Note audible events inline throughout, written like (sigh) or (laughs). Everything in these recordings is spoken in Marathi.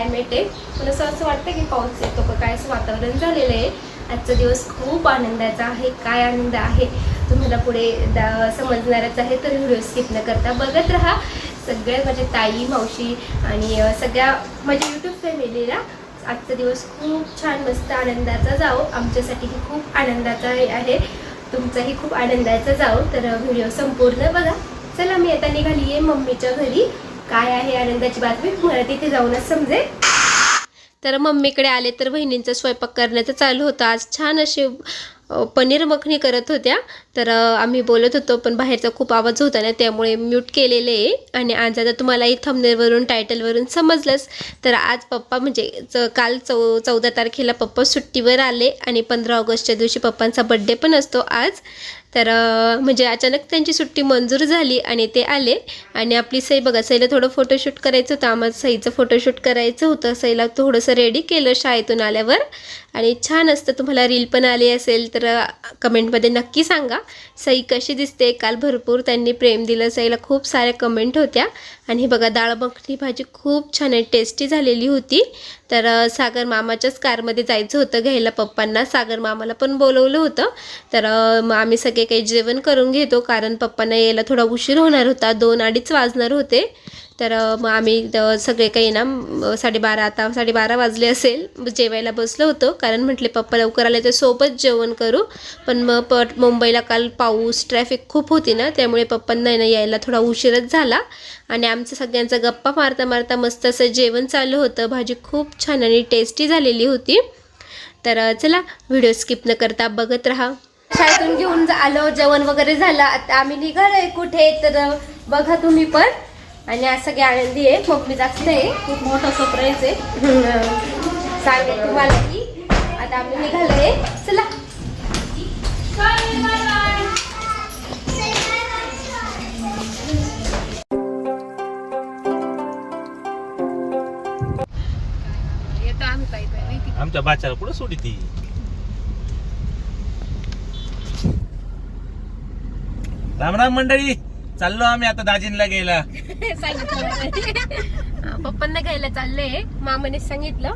क्लायमेट आहे. पण असं असं वाटतं की पाऊस येतो का? काय असं वातावरण झालेलं आहे. आजचा दिवस खूप आनंदाचा आहे. काय आनंद आहे? तुम्हाला पुढे दा समजणारच आहे. तर व्हिडिओ स्किप न करता बघत राहा. सगळ्या माझ्या ताई मावशी आणि सगळ्या माझ्या यूट्यूब फॅमिलीला आजचा दिवस खूप छान मस्त आनंदाचा जाओ आमच्यासाठीही खूप आनंदाचा आहे. तुमचाही खूप आनंदाचा जाओ तर व्हिडिओ संपूर्ण बघा. चला मी आता निघाली आहे मम्मीच्या घरी. काय आहे आनंदाची बातमी? मला तिथे जाऊनच समजेल. तर मम्मीकडे आले तर बहिणींचा स्वयंपाक करण्याचं चालू होतं. आज छान असे पनीर मखणी करत होत्या. तर आम्ही बोलत होतो पण बाहेरचा खूप आवाज होता ना त्यामुळे म्यूट केलेले. आहे आणि आज आता तुम्हालाही थमनेरवरून टायटलवरून समजलंच. तर आज पप्पा म्हणजे च काल चौ चौदा तारखेला पप्पा सुट्टीवर आले. आणि पंधरा ऑगस्टच्या दिवशी पप्पांचा बड्डे पण असतो आज. तर म्हणजे अचानक त्यांची सुट्टी मंजूर झाली आणि ते आले. आणि आपली सई बघा सईला थोडं फोटोशूट करायचं होतं. आम्हाला सईचं फोटोशूट करायचं होतं. सईला थोडंसं रेडी केलं शाळेतून आल्यावर. आणि छान असतं. तुम्हाला रील पण आली असेल तर कमेंटमध्ये नक्की सांगा. सई कशी दिसते? काल भरपूर त्यांनी प्रेम दिलं. सईला खूप साऱ्या कमेंट होत्या. आणि हे बघा डाळ मखनी भाजी खूप छान आहे टेस्टी झालेली होती. तर सागर मामाच्याच कारमध्ये जायचं होतं घ्यायला. पप्पांना सागर मामाला पण बोलवलं होतं. तर मग आम्ही सगळे काही जेवण करून घेतो कारण पप्पांना यायला थोडा उशीर होणार होता दोन अडीच वाजणार होते. तर मग आम्ही सगळे काही ना साडेबारा आता साडेबारा वाजले असेल जेवायला बसलो होतो. कारण म्हटले पप्पा लवकर आले तर सोबत जेवण करू. पण मग पट मुंबईला काल पाऊस ट्रॅफिक खूप होती ना त्यामुळे पप्पांना ना यायला थोडा उशीरच झाला. आणि आमचं सगळ्यांचा गप्पा मारता मारता मस्त असं जेवण चालू होतं. भाजी खूप छान आणि टेस्टी झालेली होती. तर चला व्हिडिओ स्किप न करता बघत राहा. शाळेतून घेऊन आलो जेवण वगैरे झालं. आता आम्ही निघालोय कुठे तर बघा तुम्ही पण. आणि आज सगळे आनंदी आहे मग मी जास्त आहे. खूप मोठं सरप्राईज आहे. सांगेल तुम्हाला की आता आम्ही निघालोय. चला. येतो आम्ही माहिती आमच्या बाचाला कुठं सोडी ती? राम राम मंडळी चाललो आम्ही आता दाजींला गेला सांगितलं. पप्पांना घ्यायला चाललंय मामाने सांगितलं.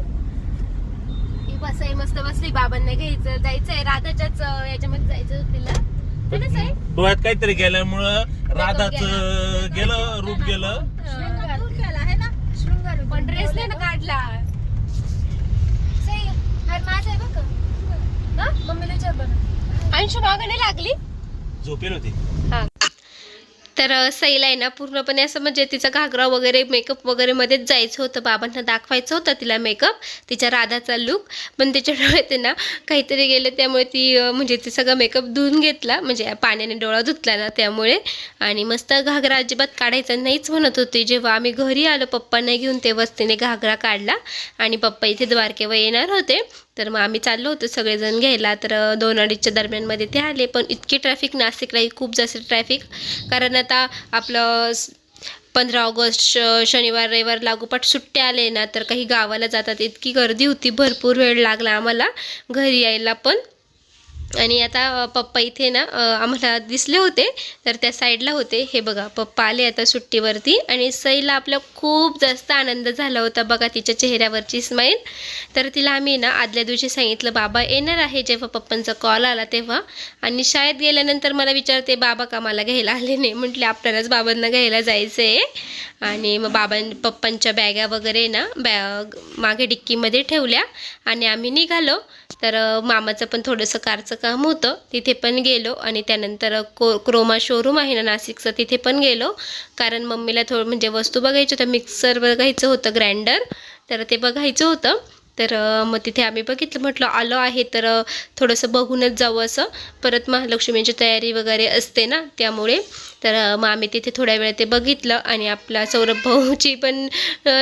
ही बस आहे मस्त बसली बाबांना घ्यायचं जायचंय राधाच्याच याच्यामध्ये जायचं तिला? डोळ्यात काहीतरी गेल्यामुळं राधाच गेला. गेलं रूप गेलं. पण ड्रेस नाही ना काढला. अंशू मागं नाही लागली? झोपेल होती. तर सईला आहे ना पूर्णपणे असं म्हणजे तिचा घागरा वगैरे मेकअप वगैरे मध्येच जायचं होतं. बाबांना दाखवायचं होतं तिला मेकअप तिच्या राधाचा लुक पण तिच्या डोळ्यात ना काहीतरी गेलं. त्यामुळे ती म्हणजे ती सगळं मेकअप धुवून घेतला. म्हणजे पाण्याने डोळा धुतला ना त्यामुळे. आणि मस्त घागरा अजिबात काढायचा नाहीच म्हणत होती. जेव्हा आम्ही घरी आलो पप्पांना घेऊन तेव्हाच तिने घागरा काढला. आणि पप्पा इथे द्वारकेवर येणार होते. तर मग आम्ही चाललो होतो सगळेजण घ्यायला. तर दोन अडीचच्या दरम्यानमध्ये ते आले. पण इतकी ट्रॅफिक नाशिकलाही खूप जास्त ट्रॅफिक कारण आता आपलं पंधरा ऑगस्ट श- शनिवार रविवार लागोपाठ सुट्ट्या आले ना तर काही गावाला जातात. इतकी गर्दी होती. भरपूर वेळ लागला आम्हाला घरी यायला पण. आणि आता पप्पा इथे ना आम्हाला दिसले होते तर त्या साईडला होते. हे बघा पप्पा आले आता सुट्टीवरती आणि सईला आपला खूप जास्त आनंद झाला होता बघा तिच्या चेहऱ्यावरची स्माईल तर तिला आम्ही ना आदल्या दिवशी सांगितलं बाबा येणार आहे. जेव्हा पप्पांचा कॉल आला तेव्हा. आणि शाळेत गेल्यानंतर मला विचारते बाबा का मला घ्यायला आले नाही? म्हटले आपल्यालाच बाबांना घ्यायला जायचं आहे आणि मग बाबां पप्पांच्या बॅगा वगैरे ना बॅग मागे डिक्कीमध्ये ठेवल्या आणि आम्ही निघालो. तर मामाचं पण थोडंसं कारचं काम होतं. तिथे पण गेलो आणि त्यानंतर को क्रोमा शोरूम आहे ना नाशिकचं तिथे पण गेलो. कारण मम्मीला थोडं म्हणजे वस्तू बघायची होतं मिक्सर बघायचं होतं ग्राइंडर तर ते बघायचं होतं. तर मग तिथे आम्ही बघितलं म्हटलं आलो आहे तर थोडंसं बघूनच जाऊ असं. परत महालक्ष्मीची तयारी वगैरे असते ना त्यामुळे. तर मग आम्ही तिथे थोड्या वेळ ते बघितलं आणि आपला सौरभ भाऊची पण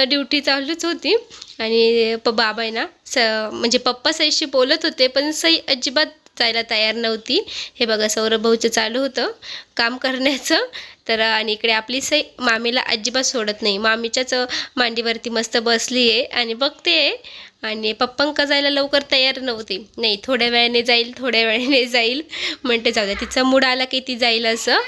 ड्युटी चालूच होती. आणि प बाबा आहे ना स म्हणजे पप्पा सईशी बोलत होते पण सई अजिबात जायला तयार नव्हती. हे बघा सौरभ भाऊचं चालू होतं काम करण्याचं. तर आणि इकडे आपली सई मामीला अजिबात सोडत नाही. मामीच्याच मांडीवरती मस्त बसली आहे आणि बघते आणि पप्पांका जायला लवकर तयार नव्हती. नाही थोड्या वेळाने जाईल थोड्या वेळाने जाईल. म्हणते जाऊ द्या तिचा मूड आला की ती जाईल असं.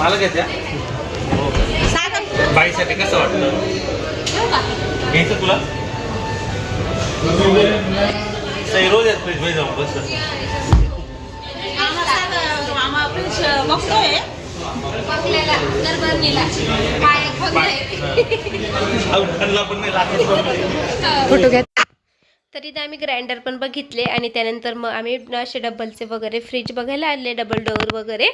मला सागर बाईसाठी कसं वाटतं घ्यायचं तुला? रोज येत फ्रीजमध्ये जाऊन बस. बघतोय फोटो घ्या. तरी इथे आम्ही ग्राइंडर पण बघितले आणि त्यानंतर मग आम्ही असे डबलचे वगैरे फ्रीज बघायला आले डबल डोअर वगैरे.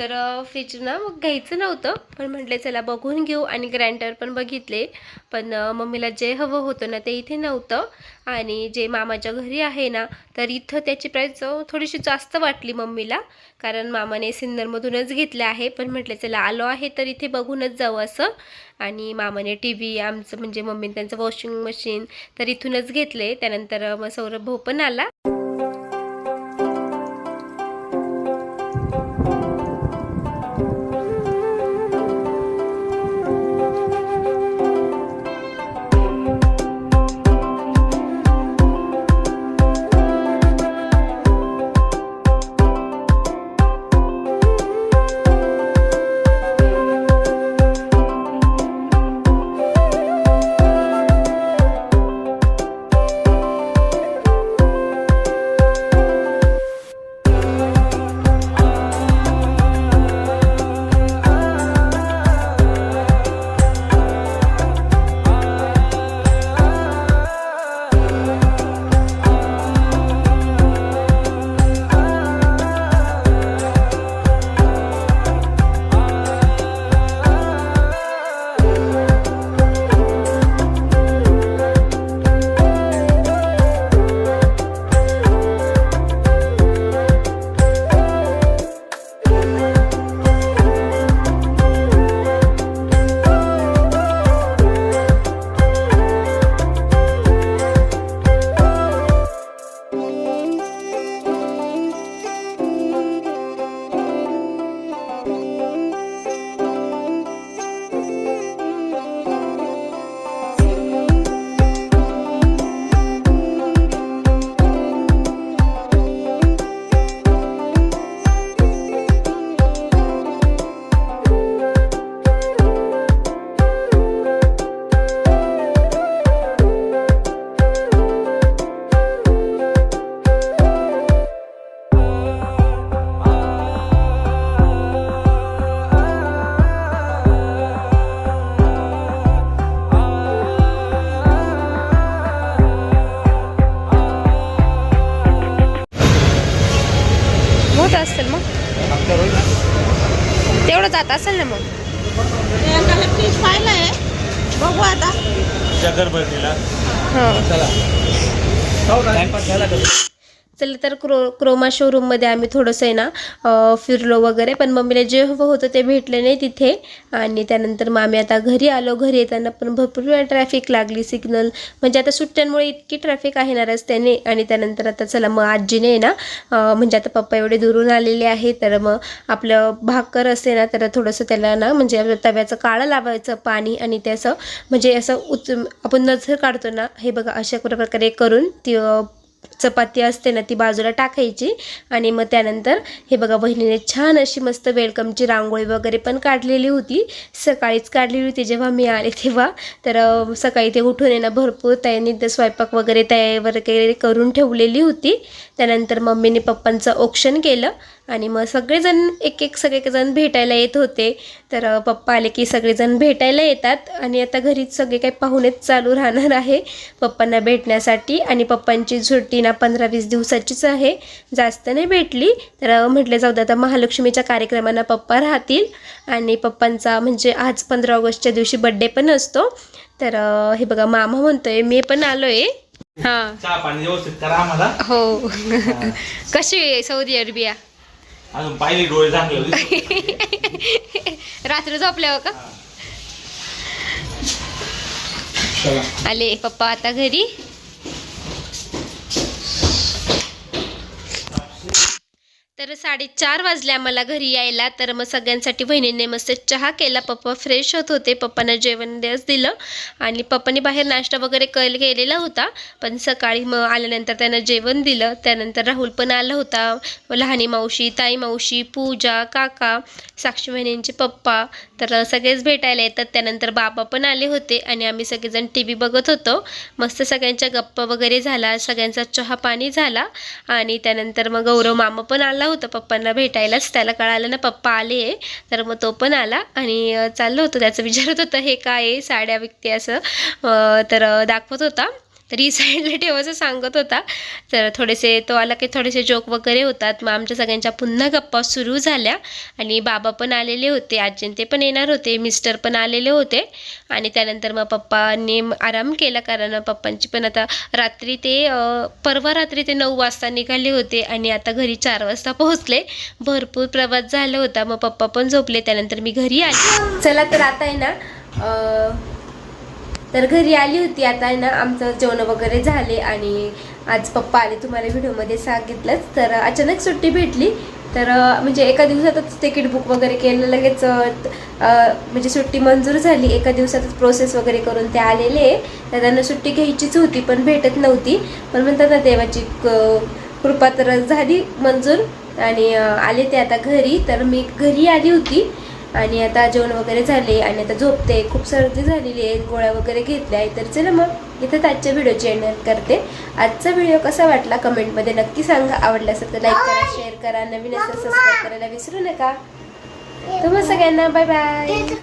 तर फ्रीज ना मग घ्यायचं नव्हतं. पण म्हटले चला बघून घेऊ. आणि ग्राइंडर पण बघितले. पण मम्मीला जे हवं होतं ना ते इथे नव्हतं. आणि जे मामाच्या घरी आहे ना तर इथं त्याची प्राईस थोडीशी जास्त वाटली मम्मीला. कारण मामाने सिन्नरमधूनच घेतले आहे. पण म्हटले चला आलो आहे तर इथे बघूनच जाऊ असं. आणि मामाने टी व्ही आमचं म्हणजे मम्मीने त्यांचं वॉशिंग मशीन तर इथूनच घेतले त्यानंतर मग सौरभ भाऊ पण आला. जात असेल ना मग. एकाला फ्रीज पाहिलंय बघू आता. जगरबर्दीला. हां. चला. टाइमपास झाला का चला तर क्रो क्रोमा शोरूममध्ये आम्ही थोडंसं आहे ना फिरलो वगैरे. पण मम्मीला जे हवं होतं ते भेटलं नाही तिथे. आणि त्यानंतर मग आम्ही आता घरी आलो. घरी येताना पण भरपूर वेळा ट्रॅफिक लागली सिग्नल म्हणजे आता सुट्ट्यांमुळे इतकी ट्रॅफिक आहे ना रस्त्याने. आणि त्यानंतर आता चला मग आजीने आहे ना म्हणजे आता पप्पा एवढे दुरून आलेले आहे तर मग आपलं भाकर असते ना तर थोडंसं त्याला ना म्हणजे तव्याचं काळं लावायचं पाणी आणि ते असं म्हणजे असं उच आपण नजर काढतो ना हे बघा अशा प्रकारे करून ती चपाती असते ना ती बाजूला टाकायची. आणि मग त्यानंतर हे बघा बहिणीने छान अशी मस्त वेलकमची रांगोळी वगैरे पण काढलेली होती. सकाळीच काढलेली होती जेव्हा मी आले तेव्हा. तर सकाळी ते उठून येणं भरपूर त्यांनी स्वयंपाक वगैरे तयार वगैरे करून ठेवलेली होती. त्यानंतर मम्मीने पप्पांचं औक्षण केलं आणि मग सगळेजण एक एक सगळेजण भेटायला येत होते. तर पप्पा आले की सगळेजण भेटायला येतात आणि आता घरीच सगळे काही पाहुणेच चालू राहणार आहे पप्पांना भेटण्यासाठी. आणि पप्पांची सुट्टी ना पंधरा वीस दिवसाचीच आहे. जास्त नाही भेटली. तर म्हटलं जाऊ दे आता महालक्ष्मीच्या कार्यक्रमांना पप्पा राहतील. आणि पप्पांचा म्हणजे आज पंधरा ऑगस्टच्या दिवशी बड्डे पण असतो. तर हे बघा मामा म्हणतोय मी पण आलो आहे चहा पाणी व्यवस्थित करा आम्हाला. हो. कशी आहे सौदी अरेबिया? अजून पाहिली डोळे रात्री झोपल्यावर का? आले पप्पा आता घरी. तर साडेचार वाजल्या मला घरी यायला तर मग सगळ्यांसाठी बहिणीने मस्त चहा केला. पप्पा फ्रेश होत होते. पप्पांना जेवण द्यास दिलं. आणि पप्पाने बाहेर नाश्ता वगैरे कल केलेला होता. पण सकाळी मग आल्यानंतर त्यांना जेवण दिलं. त्यानंतर राहुल पण आला होता. लहानी मावशी ताई मावशी पूजा काका साक्षी बहिणींचे पप्पा तर सगळेच भेटायला येतात. त्यानंतर बाबा पण आले होते आणि आम्ही सगळेजण टी व्ही बघत होतो. मस्त सगळ्यांच्या गप्पा वगैरे झाला सगळ्यांचा चहा पाणी झाला. आणि त्यानंतर मग गौरव मामा पण आला होतं. पप्पांना भेटायलाच त्याला कळालं ना पप्पा आले आहे. तर मग तो पण आला आणि चाललं होतं. त्याचं विचारत होतं हे काय आहे? साड्या विकते असं. तर दाखवत होता. तर ही (laughs) साईडला ठेवायचं सांगत होता. तर थोडेसे तो आला की थोडेसे जोक वगैरे होतात. मग आमच्या सगळ्यांच्या पुन्हा गप्पा सुरू झाल्या. आणि बाबा पण आलेले होते. आजी ते पण येणार होते. मिस्टर पण आलेले होते. आणि त्यानंतर मग पप्पांनी आराम केला. कारण पप्पांची पण आता रात्री ते परवा रात्री ते नऊ वाजता निघाले होते. आणि आता घरी चार वाजता पोहोचले. भरपूर प्रवास झाला होता. मग पप्पा पण झोपले. त्यानंतर मी घरी आले. चला तर आता आहे ना तर घरी आली होती. आता आहे ना आमचं जेवण वगैरे झाले आणि आज पप्पा आले तुम्हाला व्हिडिओमध्ये सांगितलंच. तर अचानक सुट्टी भेटली. तर म्हणजे एका दिवसातच तिकीट बुक वगैरे केलं. लगेच म्हणजे सुट्टी मंजूर झाली. एका दिवसातच प्रोसेस वगैरे करून ते आलेले. तर त्यांना सुट्टी घ्यायचीच होती पण भेटत नव्हती. पण म्हणतात ना देवाची क- कृपा तर झाली मंजूर. आणि आले ते आता घरी. तर मी घरी आली होती. आणि आता जेवण वगैरे झाले आणि आता झोपते. खूप सर्दी झालेली आहे. गोळ्या वगैरे घेतल्या आहे. तर चला मग इथंच आजच्या व्हिडिओची एंड करते. आजचा व्हिडिओ कसा वाटला कमेंटमध्ये नक्की सांगा. आवडला असेल तर लाईक करा शेअर करा. नवीन असेल सबस्क्राईब करायला विसरू नका. तुम्हाला सगळ्यांना बाय बाय